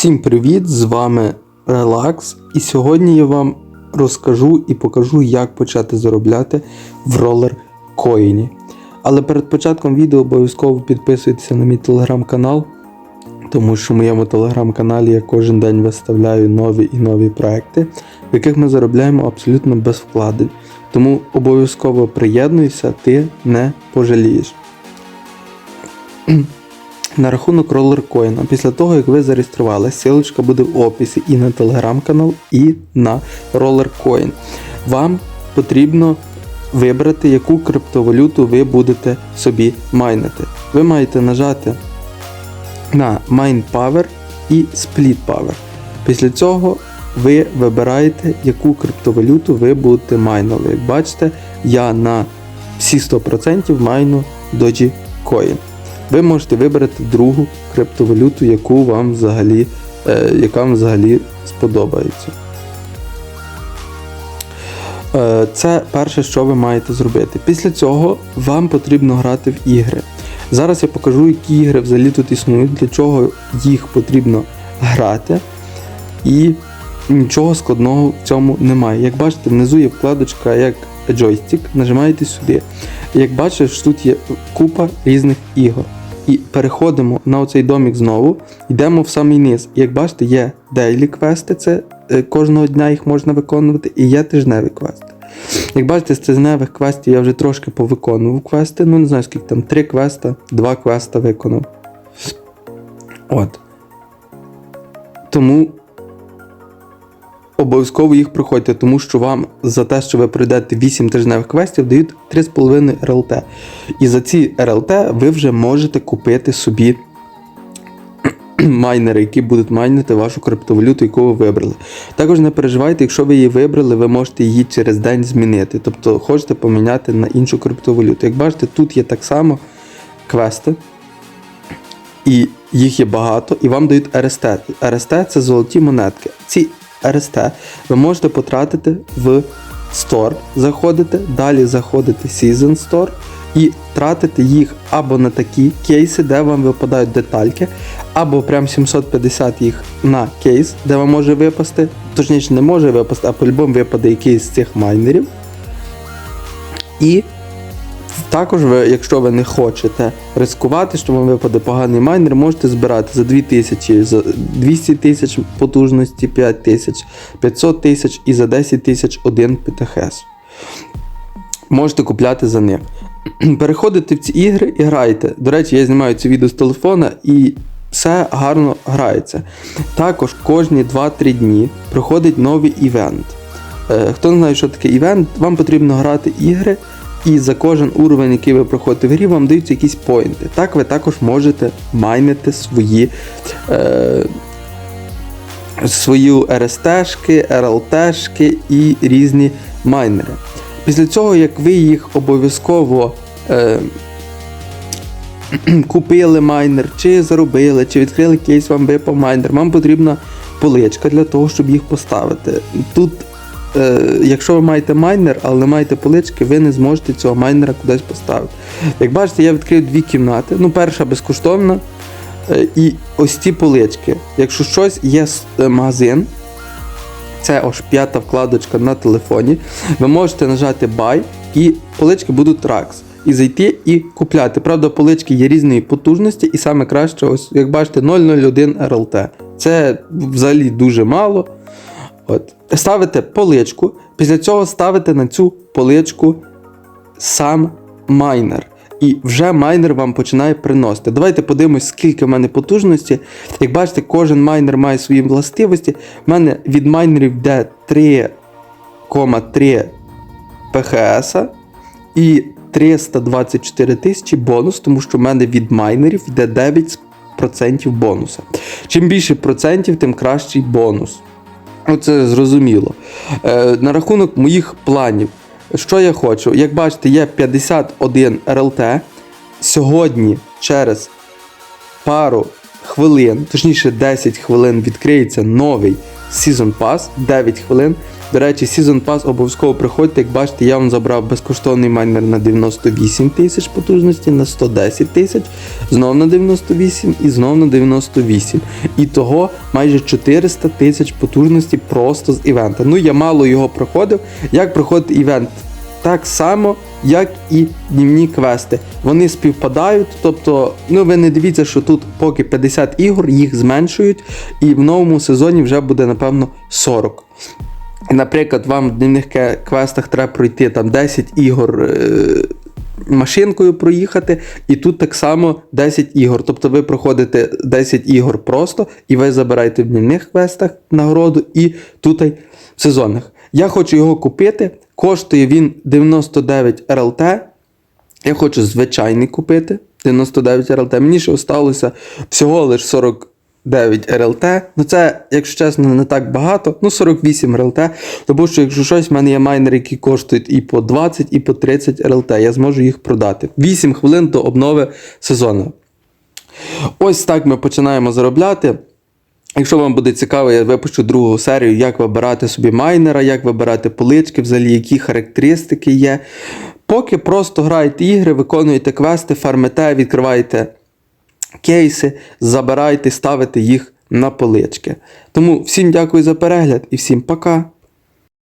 Всім привіт! З вами Relax. І сьогодні я вам розкажу і покажу, як почати заробляти в ролер коїні. Але перед початком відео обов'язково підписуйтеся на мій телеграм-канал, тому що в моєму телеграм-каналі я кожен день виставляю нові і нові проекти, в яких ми заробляємо абсолютно без вкладень. Тому обов'язково приєднуйся, ти не пожалієш. На рахунок ролеркоїна. Після того, як ви зареєструвалися, силочка буде в описі і на телеграм-канал, і на ролеркоін. Вам потрібно вибрати, яку криптовалюту ви будете собі майнити. Ви маєте нажати на Mine Power і Split Power. Після цього ви вибираєте, яку криптовалюту ви будете майнили. Як бачите, я на всі 100% майну Dogecoin ви можете вибрати другу криптовалюту, яку вам взагалі, е, яка вам взагалі сподобається. Е, це перше, що ви маєте зробити. Після цього вам потрібно грати в ігри. Зараз я покажу, які ігри взагалі тут існують, для чого їх потрібно грати. І нічого складного в цьому немає. Як бачите, внизу є вкладочка як джойстик, нажимаєте сюди. Як бачиш, тут є купа різних ігор. І переходимо на оцей домік знову, йдемо в самий низ. Як бачите, є дейлі квести, це е, кожного дня їх можна виконувати, і є тижневі квести. Як бачите, з тижневих квестів я вже трошки повиконував квести, ну не знаю, скільки там, три квеста, два квеста виконав. От. Тому обов'язково їх проходьте, тому що вам за те, що ви пройдете 8 тижневих квестів, дають 3,5 РЛТ. І за ці РЛТ ви вже можете купити собі майнери, які будуть майнити вашу криптовалюту, яку ви вибрали. Також не переживайте, якщо ви її вибрали, ви можете її через день змінити. Тобто хочете поміняти на іншу криптовалюту. Як бачите, тут є так само квести. І їх є багато, і вам дають РСТ. РСТ це золоті монетки. Ці РСТ ви можете потратити в Store, заходите, далі заходите Season Store і тратити їх або на такі кейси, де вам випадають детальки, або прям 750 їх на кейс, де вам може випасти, точніше не може випасти, а по-любому випаде якийсь з цих майнерів. І також, ви, якщо ви не хочете ризикувати, що вам випаде поганий майнер, можете збирати за 2000, за 200 тисяч потужності 5 тисяч, 500 тисяч і за 10 тисяч один ПТХС. Можете купляти за них. Переходите в ці ігри і граєте. До речі, я знімаю це відео з телефона і все гарно грається. Також кожні 2-3 дні проходить новий івент. Е, Хто не знає, що таке івент, вам потрібно грати ігри. І за кожен уровень, який ви проходите в грі, вам даються якісь поінти. Так ви також можете майнити свої е, свою РСТшки, РЛТшки і різні майнери. Після цього, як ви їх обов'язково е, купили майнер, чи заробили, чи відкрили кейс, вам випав майнер, вам потрібна поличка для того, щоб їх поставити. Тут якщо ви маєте майнер, але не маєте полички, ви не зможете цього майнера кудись поставити. Як бачите, я відкрив дві кімнати. Ну, перша безкоштовна. Е, і ось ці полички. Якщо щось є е, магазин, це ось п'ята вкладочка на телефоні. Ви можете нажати Buy і полички будуть Rax. І зайти і купляти. Правда, полички є різної потужності, і саме краще, ось, як бачите, 001 RLT. Це взагалі дуже мало. От. Ставите поличку, після цього ставите на цю поличку сам майнер. І вже майнер вам починає приносити. Давайте подивимось, скільки в мене потужності. Як бачите, кожен майнер має свої властивості. У мене від майнерів йде 3,3 ПХС і 324 тисячі бонус, тому що в мене від майнерів йде 9% бонуса. Чим більше процентів, тим кращий бонус. Оце зрозуміло. Е, На рахунок моїх планів, що я хочу? Як бачите, є 51 РЛТ. Сьогодні через пару хвилин, точніше 10 хвилин, відкриється новий Season Pass 9 хвилин. До речі, Season Pass обов'язково приходьте. Як бачите, я вам забрав безкоштовний майнер на 98 тисяч потужності, на 110 тисяч, знов на 98 і знов на 98. І того майже 400 тисяч потужності просто з івента. Ну, я мало його проходив. Як проходить івент? Так само, як і днівні квести. Вони співпадають, тобто, ну ви не дивіться, що тут поки 50 ігор, їх зменшують, і в новому сезоні вже буде, напевно, 40. Наприклад, вам в дневних квестах треба пройти там 10 ігор. Е- Машинкою проїхати, і тут так само 10 ігор. Тобто ви проходите 10 ігор просто, і ви забираєте в днівних квестах нагороду, і тут в сезонних. Я хочу його купити. Коштує він 99 РЛТ. Я хочу звичайний купити 99 РЛТ. Мені ще осталося всього лише 49 РЛТ. Ну це, якщо чесно, не так багато. Ну, 48 РЛТ. Тому що, якщо щось, в мене є майнери, які коштують і по 20, і по 30 РЛТ. Я зможу їх продати. 8 хвилин до обнови сезону. Ось так ми починаємо заробляти. Якщо вам буде цікаво, я випущу другу серію, як вибирати собі майнера, як вибирати полички, взагалі, які характеристики є. Поки просто граєте ігри, виконуєте квести, фармите, відкриваєте кейси, забирайте, ставите їх на полички. Тому всім дякую за перегляд і всім пока.